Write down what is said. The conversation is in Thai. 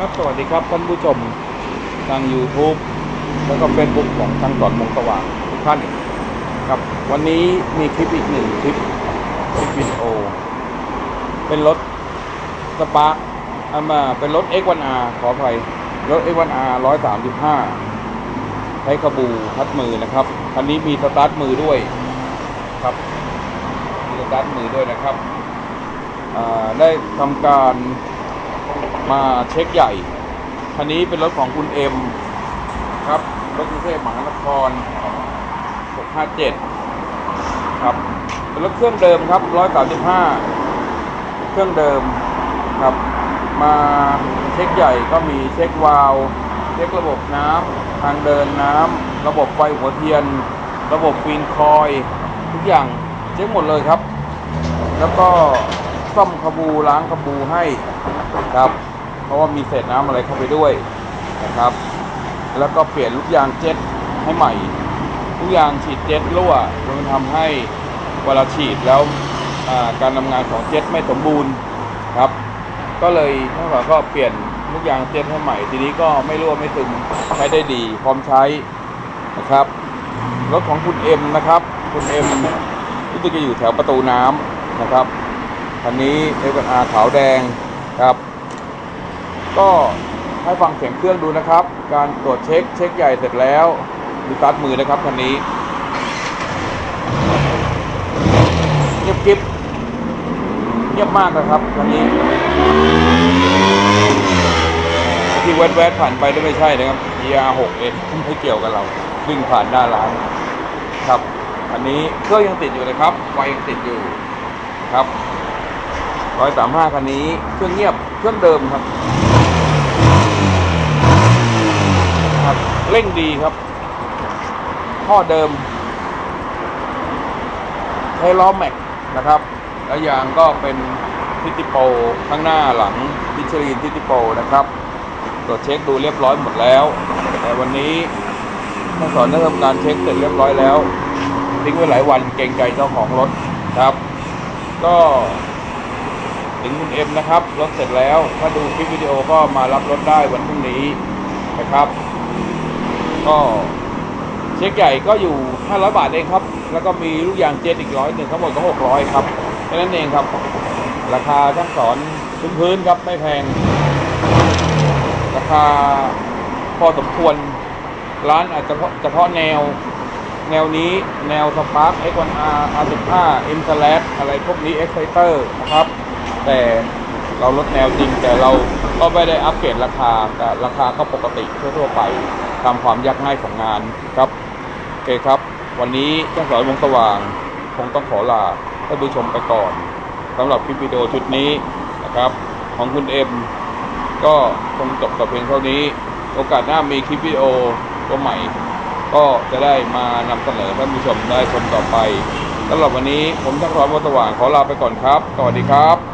ครับสวัสดีครับท่านผู้ชมทาง YouTube แล้วก็ Facebook ของทางสอนมงสว่างทุกท่านครับวันนี้มีคลิปอีกหนึ่งคลิปคลิปวิดีโอ เป็นรถสปาร์คอามาเป็นรถ X1R ขออภัยรถ X1R 135ใช้ขบูพัดมือนะครับคันนี้มีสตาร์ทมือด้วยครับมีสตาร์ทมือด้วยนะครับได้ทำการ มาเช็คใหญ่ คันนี้เป็นรถของคุณเอ็มครับ รถกรุงเทพมหานคร 657 ครับ เป็นรถเครื่องเดิมครับ 135 เครื่องเดิมครับ มาเช็คใหญ่ก็มีเช็ควาล์วเช็คระบบน้ำทางเดินน้ำระบบไฟหัวเทียน ระบบฟีนคอยล์ทุกอย่างเช็คหมดเลยครับ แล้วก็ ซ่อมขบูล้างขบูให้ครับ เพราะว่ามีเศษน้ำอะไรเข้าไปด้วยนะครับ แล้วก็เปลี่ยนลูกยางเจ็ตให้ใหม่ลูกยางฉีดเจ็ตรั่วมันทำให้เวลาฉีดแล้วการทำงานของเจ็ตไม่สมบูรณ์ครับ ก็เลยท่านผอก็เปลี่ยนลูกยางเจ็ตให้ใหม่ ทีนี้ก็ไม่รั่วไม่ซึมใช้ได้ดี พร้อมใช้นะครับรถของคุณเอ็มนะครับ คุณเอ็มรู้สึกจะอยู่แถวประตูน้ำนะครับ คันนี้เอเวอร์อาขาวแดงครับ ก็ให้ฟังเสียงเครื่องดูนะครับ การตรวจเช็คเช็คใหญ่เสร็จแล้วดูตัดมือนะครับคันนี้เงียบกิบเงียบมากนะครับคันนี้ ที่แวดๆผ่านไปได้ไม่ใช่นะครับ ER6 เองไม่เกี่ยวกับเราวิ่งผ่านหน้าร้านครับ อันนี้เครื่องยังติดอยู่นะครับไฟยังติดอยู่ครับ ร้อยสามห้าคันนี้เครื่องเงียบเครื่องเดิมครับ ครับเร่งดีครับท่อเดิมใช้ล้อแม็กนะครับ แล้วยางก็เป็นทิติโปข้างหน้าหลังพิชลีนทิติโปนะครับตรวจเช็คดูเรียบร้อยหมดแล้ว แต่วันนี้ท่านสอนได้ทำการเช็คเสร็จเรียบร้อยแล้วทิ้งไว้หลายวันเกรงใจเจ้าของรถครับ ก็ ถึงคุณเอ็มนะครับ รถเสร็จแล้ว ถ้าดูคลิปวิดีโอก็มารับรถได้วันพรุ่งนี้นะครับ ก็เช็คใหญ่ก็อยู่ 500 บาทเองครับ แล้วก็มีลูกยางเจ็ตอีกร้อยหนึ่งทั้งหมดก็ 600 ครับแค่นั้นเองครับ ราคาช่างสอนพื้นๆครับไม่แพง ราคาพอสมควรร้านอาจจะเฉพาะเฉพาะแนวแนวนี้แนวสปาร์ค X1R R15 M Slash อะไรพวกนี้ Exciter นะครับ แต่เราลดแนวจริงแต่เราก็ไม่ได้อัปเกรดราคาแต่ราคาก็ปกติทั่วๆไปตามความยากง่ายของงานครับโอเคครับ วันนี้ช่างสอนวงสว่าง คงต้องขอลาท่านผู้ชมไปก่อนสำหรับคลิปวิดีโอชุดนี้นะครับ ของคุณเอ็มก็คงจบแต่เพียงเท่านี้ โอกาสหน้ามีคลิปวิดีโอตัวใหม่ ก็จะได้มานำเสนอท่านผู้ชมได้ชมต่อไปสำหรับวันนี้ผมช่างสอนวงสว่างขอลาไปก่อนครับ สวัสดีครับ